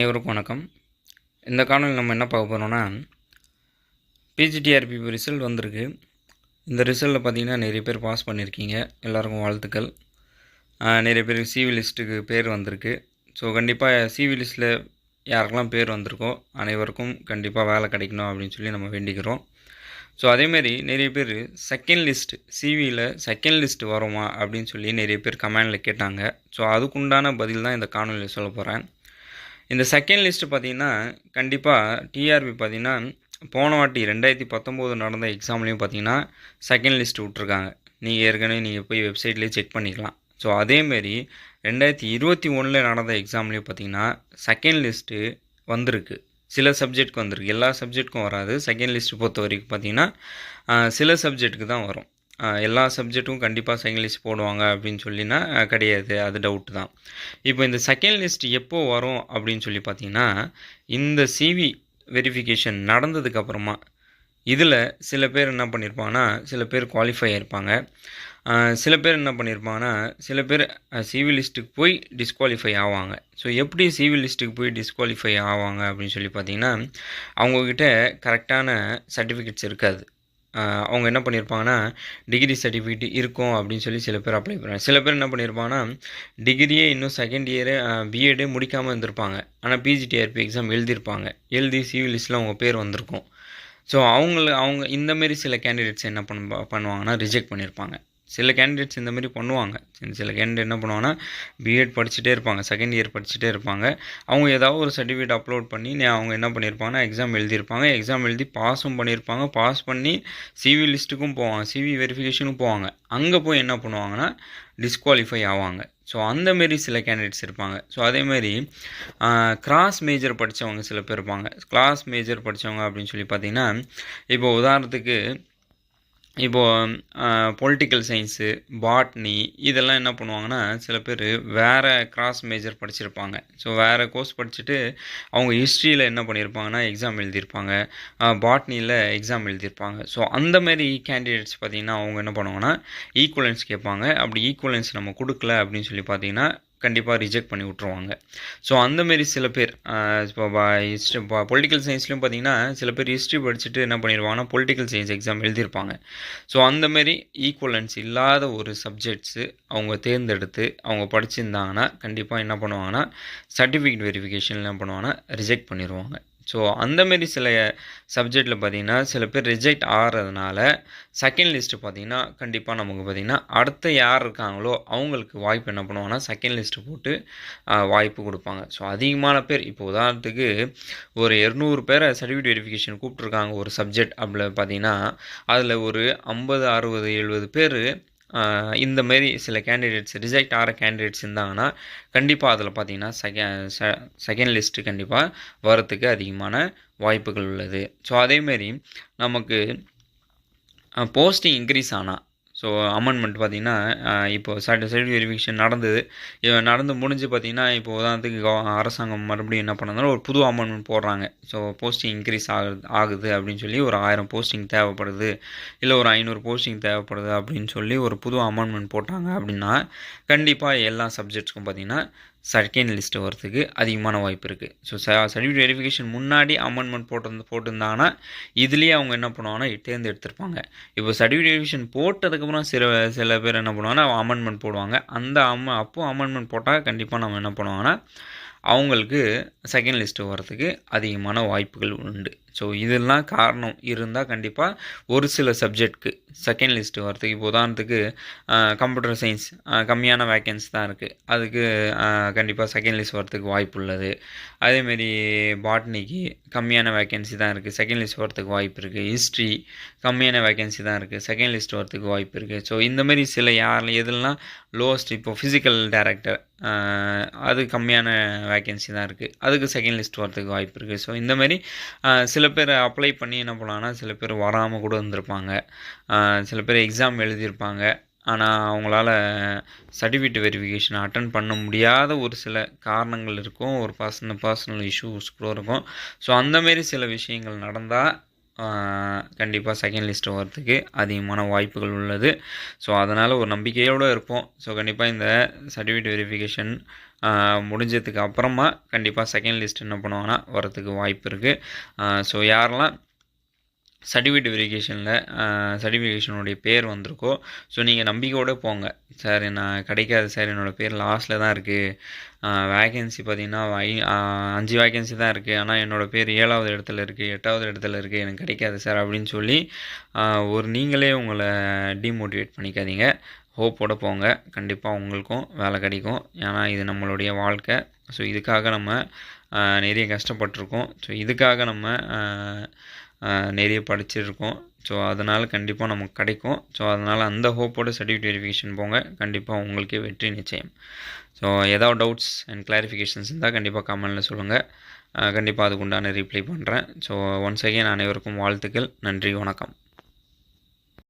அனைவருக்கும் வணக்கம். இந்த காணொலி நம்ம என்ன பார்க்க போகிறோம்னா பிஜிடிஆர்பி ரிசல்ட் வந்திருக்கு. இந்த ரிசல்ட்டில் பார்த்தீங்கன்னா நிறைய பேர் பாஸ் பண்ணியிருக்கீங்க. எல்லாருக்கும் வாழ்த்துக்கள். நிறைய பேர் சிவி லிஸ்ட்டுக்கு பேர் வந்திருக்கு. ஸோ கண்டிப்பாக சிவி லிஸ்ட்டில் யாருக்கெல்லாம் பேர் வந்திருக்கோ அனைவருக்கும் கண்டிப்பாக வேலை கிடைக்கணும் அப்படின்னு சொல்லி நம்ம வேண்டிக்கிறோம். ஸோ அதேமாரி நிறைய பேர் செகண்ட் லிஸ்ட் சிவியில் செகண்ட் லிஸ்ட் வருமா அப்படின்னு சொல்லி நிறைய பேர் கமெண்டில் கேட்டாங்க. ஸோ அதுக்குண்டான பதில் தான் இந்த காணொலியில் சொல்ல போகிறேன் இந்த செகண்ட் லிஸ்ட்டு பார்த்தீங்கன்னா கண்டிப்பாக டிஆர்பி பார்த்தீங்கன்னா போன வாட்டி ரெண்டாயிரத்தி பத்தொம்போது நடந்த எக்ஸாம்லேயும் பார்த்தீங்கன்னா செகண்ட் லிஸ்ட் விட்ருக்காங்க நீங்கள் ஏற்கனவே நீங்கள் போய் வெப்சைட்லேயே செக் பண்ணிக்கலாம். ஸோ அதேமாரி ரெண்டாயிரத்தி இருபத்தி ஒன்றில் நடந்த எக்ஸாம்லேயும் பார்த்தீங்கன்னா செகண்ட் லிஸ்ட்டு வந்திருக்கு. சில சப்ஜெக்ட்க்கு வந்திருக்கு. எல்லா சப்ஜெக்ட்டுக்கும் வராது. செகண்ட் லிஸ்ட்டு பொறுத்த வரைக்கும் பார்த்தீங்கன்னா சில சப்ஜெக்ட்டுக்கு தான் வரும். எல்லா சப்ஜெக்ட்டும் கண்டிப்பாக செகண்ட் லிஸ்ட் போடுவாங்க அப்படின்னு சொல்லினா கிடையாது. அது டவுட் தான். இப்போ இந்த செகண்ட் லிஸ்ட் எப்போ வரும் அப்படின்னு சொல்லி பார்த்தீங்கன்னா இந்த சிவி வெரிஃபிகேஷன் நடந்ததுக்கு அப்புறமா இதில் சில பேர் என்ன பண்ணியிருப்பாங்கன்னா சில பேர் குவாலிஃபை ஆயிருப்பாங்க. சில பேர் என்ன பண்ணியிருப்பாங்கன்னா சில பேர் சிவில் லிஸ்ட்டுக்கு போய் டிஸ்குவாலிஃபை ஆவாங்க. ஸோ எப்படி சிவில் லிஸ்ட்டுக்கு போய் டிஸ்குவாலிஃபை ஆவாங்க அப்படின்னு சொல்லி பார்த்தீங்கன்னா அவங்கக்கிட்ட கரெக்டான சர்டிஃபிகேட்ஸ் இருக்காது. அவங்க என்ன பண்ணியிருப்பாங்கன்னா டிகிரி சர்டிஃபிகேட் இருக்கும் அப்படின்னு சொல்லி சில பேர் அப்ளை பண்ணுறாங்க சில பேர் என்ன பண்ணியிருப்பாங்கன்னா டிகிரியே இன்னும் செகண்ட் இயரு பிஎடே முடிக்காமல் இருந்திருப்பாங்க. ஆனால் பிஜிடிஆர்பி எக்ஸாம் எழுதியிருப்பாங்க எழுதி சிவில் லிஸ்ட்டில் அவங்க பேர் வந்திருக்கும். ஸோ அவங்கள அவங்க இந்தமாரி சில கேண்டிடேட்ஸ் என்ன பண்ண பண்ணுவாங்கன்னா ரிஜெக்ட் பண்ணியிருப்பாங்க சில கேண்டிடேட்ஸ் இந்த மாதிரி பண்ணுவாங்க. சில சில கேண்டிடேட் என்ன பண்ணுவாங்கன்னா பிஎட் படிச்சுட்டே இருப்பாங்க. செகண்ட் இயர் படிச்சுட்டே இருப்பாங்க. அவங்க ஏதாவது ஒரு சர்டிஃபிகேட் அப்லோட் பண்ணி அவங்க என்ன பண்ணியிருப்பாங்கன்னா எக்ஸாம் எழுதியிருப்பாங்க எக்ஸாம் எழுதி பாஸும் பண்ணியிருப்பாங்க பாஸ் பண்ணி சிவி லிஸ்ட்டுக்கும் போவாங்க. சிவி வெரிஃபிகேஷனுக்கும் போவாங்க. அங்கே போய் என்ன பண்ணுவாங்கன்னா டிஸ்குவாலிஃபை ஆவாங்க. ஸோ அந்தமாரி சில கேண்டிடேட்ஸ் இருப்பாங்க. ஸோ அதேமாரி கிராஸ் மேஜர் படித்தவங்க சில பேர் இருப்பாங்க. கிளாஸ் மேஜர் படித்தவங்க அப்படின்னு சொல்லி பார்த்தீங்கன்னா இப்போ உதாரணத்துக்கு இப்போது பொலிட்டிக்கல் சயின்ஸு பாட்னி இதெல்லாம் என்ன பண்ணுவாங்கன்னா சில பேர் வேறு கிராஸ் மேஜர் படிச்சிருப்பாங்க. ஸோ வேறு கோர்ஸ் படிச்சுட்டு அவங்க ஹிஸ்ட்ரியில் என்ன பண்ணியிருப்பாங்கன்னா எக்ஸாம் எழுதியிருப்பாங்க பாட்னியில் எக்ஸாம் எழுதியிருப்பாங்க ஸோ அந்த மாதிரி கேண்டிடேட்ஸ் பார்த்தீங்கன்னா அவங்க என்ன பண்ணுவாங்கன்னா ஈக்குவலன்ஸ் கேட்பாங்க. அப்படி ஈக்குவலன்ஸ் நம்ம கொடுக்கல அப்படின்னு சொல்லி பார்த்தீங்கன்னா கண்டிப்பாக ரிஜெக்ட் பண்ணி விட்ருவாங்க ஸோ அந்தமாரி சில பேர் இப்போ ஹிஸ்ட்ரி இப்போ பொலிட்டிக்கல் சயின்ஸ்லையும் பார்த்தீங்கன்னா சில பேர் ஹிஸ்ட்ரி படிச்சுட்டு என்ன பண்ணிடுவாங்கன்னா பொலிட்டிக்கல் சயின்ஸ் எக்ஸாம் எழுதியிருப்பாங்க. ஸோ அந்தமாரி ஈக்குவலன்ஸ் இல்லாத ஒரு சப்ஜெக்ட்ஸு அவங்க தேர்ந்தெடுத்து அவங்க படிச்சிருந்தாங்கன்னா கண்டிப்பாக என்ன பண்ணுவாங்கன்னா சர்டிஃபிகேட் வெரிஃபிகேஷன் என்ன பண்ணுவாங்கன்னா ரிஜெக்ட் பண்ணிடுவாங்க ஸோ அந்தமாரி சில சப்ஜெக்டில் பார்த்தீங்கன்னா சில பேர் ரிஜெக்ட் ஆகிறதுனால செகண்ட் லிஸ்ட்டு பார்த்தீங்கன்னா கண்டிப்பாக நமக்கு பார்த்தீங்கன்னா அடுத்த யார் இருக்காங்களோ அவங்களுக்கு வாய்ப்பு என்ன பண்ணுவாங்கன்னா செகண்ட் லிஸ்ட்டு போட்டு வாய்ப்பு கொடுப்பாங்க. ஸோ அதிகமான பேர் இப்போ உதாரணத்துக்கு ஒரு இரநூறு பேரை சர்டிஃபிகேட் வெரிஃபிகேஷன் கூப்பிட்ருக்காங்க ஒரு சப்ஜெக்ட் அப்படி பார்த்தீங்கன்னா அதில் ஒரு ஐம்பது அறுபது எழுபது பேர் இந்த மாரி சில கேண்டிடேட்ஸ் ரிஜெக்ட் ஆகிற கேண்டிடேட்ஸ் இருந்தாங்கன்னா கண்டிப்பாக அதில் பார்த்தீங்கன்னா செகண்ட் செகண்ட் லிஸ்ட்டு கண்டிப்பாக வரத்துக்கு அதிகமான வாய்ப்புகள் உள்ளது. ஸோ அதேமாரி நமக்கு போஸ்டிங் இன்க்ரீஸ் ஆனால் ஸோ அமெண்ட்மெண்ட் பார்த்தீங்கன்னா இப்போ சர்டிஃபிகேட் வெரிஃபிகேஷன் நடந்தது. நடந்து முடிஞ்சு பார்த்திங்கன்னா இப்போ உதாரணத்துக்கு அரசாங்கம் மறுபடியும் என்ன பண்ணாலும் ஒரு புது அமெண்ட்மெண்ட் போடுறாங்க. ஸோ போஸ்டிங் இன்க்ரீஸ் ஆகுது ஆகுது அப்படின்னு சொல்லி ஒரு ஆயிரம் போஸ்டிங் தேவைப்படுது. இல்லை ஒரு ஐநூறு போஸ்டிங் தேவைப்படுது அப்படின்னு சொல்லி ஒரு புது அமெண்ட்மெண்ட் போட்டாங்க அப்படின்னா கண்டிப்பாக எல்லா சப்ஜெக்ட்ஸ்க்கும் பார்த்தீங்கன்னா செகண்ட் லிஸ்ட்டு வரதுக்கு அதிகமான வாய்ப்பு இருக்குது ஸோ சர்டிஃபிகேட் வெரிஃபிகேஷன் முன்னாடி அமெண்ட்மெண்ட் போட்டிருந்து போட்டிருந்தாங்கன்னா இதுலேயே அவங்க என்ன பண்ணுவாங்கன்னா தேர்ந்தெடுத்திருப்பாங்க இப்போ சர்டிஃபிகேட் வெரிஃபிகேஷன் போட்டதுக்கப்புறம் சில சில பேர் என்ன பண்ணுவாங்கன்னா அமெண்ட்மெண்ட் போடுவாங்க. அந்த அம்ம அப்போ அமெண்ட்மெண்ட் போட்டால் கண்டிப்பாக நம்ம என்ன பண்ணுவாங்கன்னா அவங்களுக்கு செகண்ட் லிஸ்ட்டு வர்றதுக்கு அதிகமான வாய்ப்புகள் உண்டு. ஸோ இதெல்லாம் காரணம் இருந்தால் கண்டிப்பாக ஒரு சில சப்ஜெக்ட்க்கு செகண்ட் லிஸ்ட்டு வரதுக்கு இப்போ உதாரணத்துக்கு கம்ப்யூட்டர் சயின்ஸ் கம்மியான வேக்கன்ஸ் தான் இருக்குது அதுக்கு கண்டிப்பாக செகண்ட் லிஸ்ட் வரத்துக்கு வாய்ப்பு உள்ளது. அதேமாரி பாட்னிக்கு கம்மியான வேக்கன்சி தான் இருக்குது செகண்ட் லிஸ்ட் வரத்துக்கு வாய்ப்பு இருக்குது ஹிஸ்ட்ரி கம்மியான வேக்கன்சி தான் இருக்குது செகண்ட் லிஸ்ட் வரத்துக்கு வாய்ப்பு இருக்குது ஸோ இந்தமாரி சில யார் எதெல்லாம் லோவஸ்ட் இப்போ ஃபிசிக்கல் டேரக்டர் அது கம்மியான வேக்கன்சி தான் இருக்குது அதுக்கு செகண்ட் லிஸ்ட் வரதுக்கு வாய்ப்பு இருக்குது ஸோ இந்த மாதிரி சில பேர் அப்ளை பண்ணி என்ன பண்ணலான்னா சில பேர் வராமல் கூட வந்திருப்பாங்க சில பேர் எக்ஸாம் எழுதியிருப்பாங்க. ஆனால் அவங்களால சர்டிஃபிகேட் வெரிஃபிகேஷன் அட்டன் பண்ண முடியாத ஒரு சில காரணங்கள் இருக்கும். ஒரு பர்சனல் பர்சனல் இஷ்யூஸ் கூட இருக்கும். ஸோ அந்தமாரி சில விஷயங்கள் நடந்தால் கண்டிப்பாக செகண்ட் லிஸ்ட்டு வரதுக்கு அதிகமான வாய்ப்புகள் உள்ளது. ஸோ அதனால் ஒரு நம்பிக்கையோடு இருப்போம். ஸோ கண்டிப்பாக இந்த சர்டிஃபிகேட் வெரிஃபிகேஷன் முடிஞ்சதுக்கு அப்புறமா கண்டிப்பாக செகண்ட் லிஸ்ட் என்ன பண்ணுவாங்கன்னா வரதுக்கு வாய்ப்பு இருக்குது ஸோ யாரெல்லாம் சர்டிஃபிகேட் வெரிஃபிகேஷனில் சர்டிஃபிகேஷனுடைய பேர் வந்திருக்கோ ஸோ நீங்கள் நம்பிக்கையோடு போங்க. சார் நான் கிடைக்காது சார் என்னோடய பேர் லாஸ்ட்டில் தான் இருக்குது வேகன்சி பார்த்தீங்கன்னா ஐ அஞ்சு வேகன்சி தான் இருக்குது ஆனால் என்னோடய பேர் ஏழாவது இடத்துல இருக்குது எட்டாவது இடத்துல இருக்குது எனக்கு கிடைக்காது சார் அப்படின்னு சொல்லி ஒரு நீங்களே உங்களை டிமோட்டிவேட் பண்ணிக்காதீங்க. ஹோப்போடு போங்க. கண்டிப்பாக உங்களுக்கும் வேலை கிடைக்கும். ஏன்னா இது நம்மளுடைய வாழ்க்கை. ஸோ இதுக்காக நம்ம நிறைய கஷ்டப்பட்டிருக்கோம். ஸோ இதுக்காக நம்ம நிறைய படிச்சிருக்கோம். ஸோ அதனால் கண்டிப்பாக நமக்கு கிடைக்கும். ஸோ அதனால் அந்த ஹோப்போட சர்டிஃபிகேட் வெரிஃபிகேஷன் போங்க. கண்டிப்பாக உங்களுக்கே வெற்றி நிச்சயம். ஸோ ஏதாவது டவுட்ஸ் அண்ட் கிளாரிஃபிகேஷன்ஸ் இருந்தால் கண்டிப்பாக கமெண்டில் சொல்லுங்கள் கண்டிப்பாக அதுக்குண்டான ரிப்ளை பண்ணுறேன் ஸோ ஒன்ஸ் அகேன் அனைவருக்கும் வாழ்த்துக்கள். நன்றி வணக்கம்.